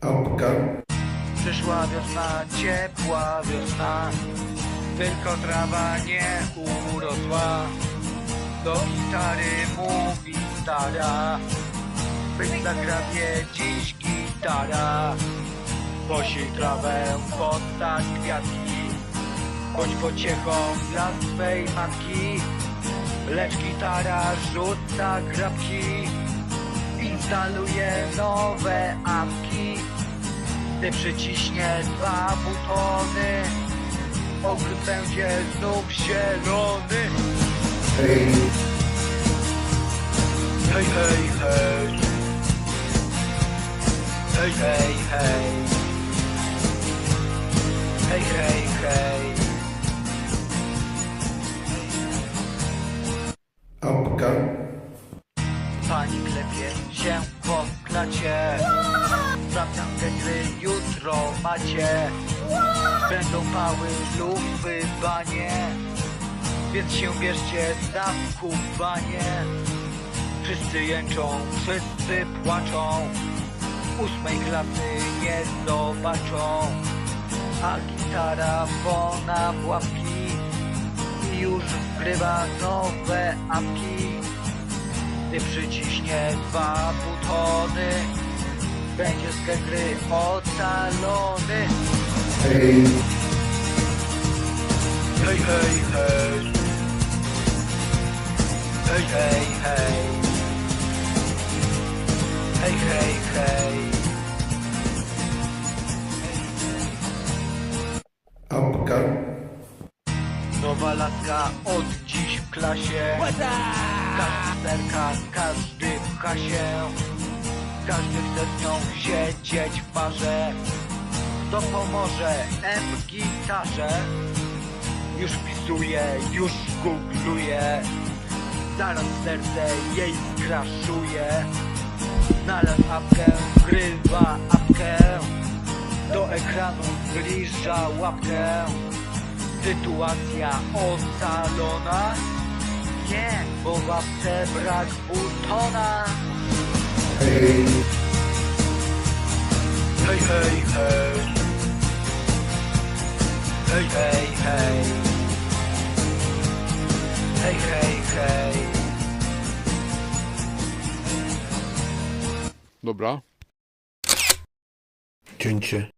Apka. Przyszła wiosna, ciepła wiosna Tylko trawa nie urosła. Do gitary mówi stara Weź zagrabie dziś gitara. Posi trawę, podstać kwiatki Bądź pociechą dla swej matki. Lecz gitara rzuca grabki Instaluje nowe apki gdy przyciśnie dwa butony Ogród będzie znów zielony. Hej. Hej, hej, hej. Hej, hej, hej. Hej, hej, hej. Apka. Pani klepie się po klacie Te gry jutro macie. Będą pały, lufy, banie Więc się bierzcie za kubanie Wszyscy jęczą, wszyscy płaczą Ósmej klasy nie zobaczą. A gitara wona w łapki I już wgrywa nowe apki. Gdy przyciśnie dwa butony Będzie z gry ocalony Hej. Hej, hej, hej Hej, hej, hej Hej, hej, hej Apka. Nowa laska od dziś w klasie. Każdy zerka, każdy pcha się Każdy chce z nią siedzieć w parze. Kto pomoże M-gitarze Już wpisuje, już googluje Zaraz serce jej skraszuje. Znalazł apkę, wgrywa apkę. Do ekranu zbliża łapkę. Sytuacja ocalona. Nie, bo w brak butona Hej. Hej, hej, hej Hej, hej, hej Hej, hej, hej Dobra. Cięcie.